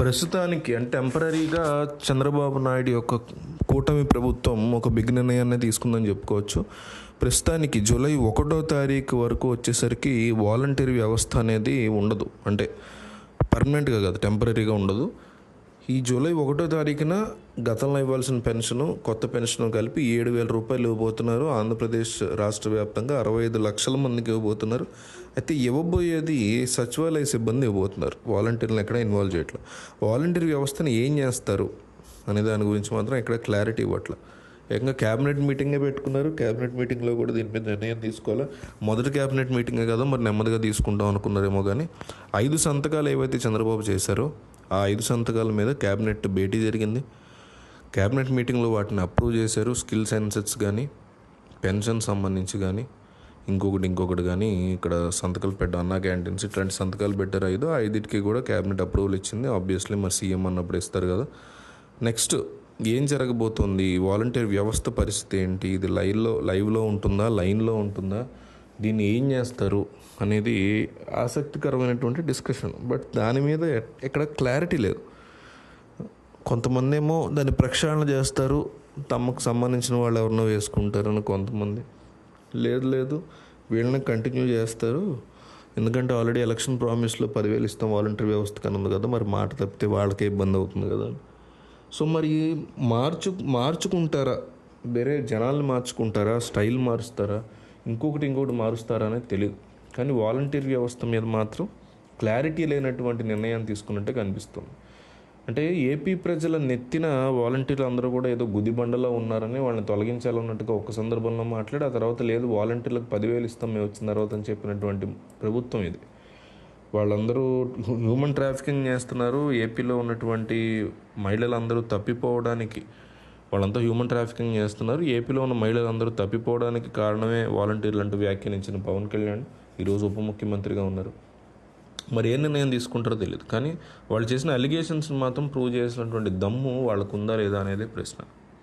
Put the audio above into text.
ప్రస్తుతానికి అంటే టెంపరీగా చంద్రబాబు నాయుడు యొక్క కూటమి ప్రభుత్వం ఒక బిగ్ నిర్ణయాన్ని తీసుకుందని చెప్పుకోవచ్చు. ప్రస్తుతానికి జూలై ఒకటో తారీఖు వరకు వచ్చేసరికి వాలంటీర్ వ్యవస్థ అనేది ఉండదు. అంటే పర్మనెంట్గా కాదు టెంపరీగా ఉండదు. ఈ జూలై ఒకటో తారీఖున గతంలో ఇవ్వాల్సిన పెన్షను కొత్త పెన్షన్ కలిపి ఏడు వేల రూపాయలు ఇవ్వబోతున్నారు. ఆంధ్రప్రదేశ్ రాష్ట్ర వ్యాప్తంగా అరవై ఐదు లక్షల మందికి ఇవ్వబోతున్నారు. అయితే ఇవ్వబోయేది సచివాలయ సిబ్బంది ఇవ్వబోతున్నారు. వాలంటీర్లను ఎక్కడ ఇన్వాల్వ్ చేయట్లేదు వాలంటీర్ వ్యవస్థను ఏం చేస్తారు అనే దాని గురించి మాత్రం ఇక్కడ క్లారిటీ ఇవ్వట్లే. ఏకంగా క్యాబినెట్ మీటింగే పెట్టుకున్నారు. క్యాబినెట్ మీటింగ్లో కూడా దీని మీద నిర్ణయం తీసుకోవాలా? మొదటి క్యాబినెట్ మీటింగే కదా మరి నెమ్మదిగా తీసుకుంటాం అనుకున్నారేమో కానీ ఐదు సంతకాలు ఏవైతే చంద్రబాబు చేశారో ఆ ఐదు సంతకాల మీద క్యాబినెట్ భేటీ జరిగింది. క్యాబినెట్ మీటింగ్లో వాటిని అప్రూవ్ చేశారు. స్కిల్ సెన్సెస్ కానీ పెన్షన్ సంబంధించి కానీ ఇంకొకటి ఇంకొకటి కానీ ఇక్కడ సంతకాలు పెట్టారు అన్నా క్యాంటీన్స్ ఇట్లాంటి సంతకాలు పెట్టారు. ఐదు ఐదుటికి కూడా క్యాబినెట్ అప్రూవల్ ఇచ్చింది. ఆబ్వియస్లీ మరి సీఎం అన్నప్పుడు ఇస్తారు కదా. నెక్స్ట్ ఏం జరగబోతోంది? వాలంటీర్ వ్యవస్థ పరిస్థితి ఏంటి? ఇది లైవ్లో లైవ్లో ఉంటుందా? లైన్లో ఉంటుందా? దీన్ని ఏం చేస్తారు? అనేది ఆసక్తికరమైనటువంటి డిస్కషన్. బట్ దాని మీద ఎక్కడ క్లారిటీ లేదు. కొంతమంది ఏమో దాన్ని ప్రక్షాళన చేస్తారు. తమకు సంబంధించిన వాళ్ళు ఎవరినో వేసుకుంటారని కొంతమంది. లేదు లేదు. వీళ్ళని కంటిన్యూ చేస్తారు. ఎందుకంటే ఆల్రెడీ ఎలక్షన్ ప్రామిస్లో పదివేలు ఇస్తాం వాలంటరీ వ్యవస్థ కనుంది కదా మరి మాట తప్పితే వాళ్ళకే ఇబ్బంది అవుతుంది కదా. సో మరి మార్చు మార్చుకుంటారా? వేరే జనాల్ని మార్చుకుంటారా? స్టైల్ మారుస్తారా? ఇంకొకటి ఇంకొకటి మారుస్తారా అనేది తెలియదు కానీ వాలంటీర్ వ్యవస్థ మీద మాత్రం క్లారిటీ లేనటువంటి నిర్ణయాన్ని తీసుకున్నట్టే కనిపిస్తుంది. అంటే ఏపీ ప్రజల నెత్తిన వాలంటీర్లు అందరూ కూడా ఏదో గుదిబండలో ఉన్నారని వాళ్ళని తొలగించాలన్నట్టుగా ఒక సందర్భంలో మాట్లాడి ఆ తర్వాత లేదు వాలంటీర్లకు పదివేలు ఇస్తాం మేము వచ్చిన తర్వాత అని చెప్పినటువంటి ప్రభుత్వం ఇది. వాళ్ళందరూ హ్యూమన్ ట్రాఫికింగ్ చేస్తున్నారు. ఏపీలో ఉన్నటువంటి మహిళలందరూ తప్పిపోవడానికి వాళ్ళంతా హ్యూమన్ ట్రాఫికింగ్ చేస్తున్నారు. ఏపీలో ఉన్న మహిళలందరూ తప్పిపోవడానికి కారణమే వాలంటీర్లు అంటూ వ్యాఖ్యానించిన పవన్ కళ్యాణ్. ఈరోజు ఉప ముఖ్యమంత్రిగా ఉన్నారు. మరి ఏ నిర్ణయం తీసుకుంటారో తెలియదు కానీ వాళ్ళు చేసిన అలిగేషన్స్ మాత్రం ప్రూవ్ చేసినటువంటి దమ్ము వాళ్ళకు ఉందా లేదా అనేది ప్రశ్న.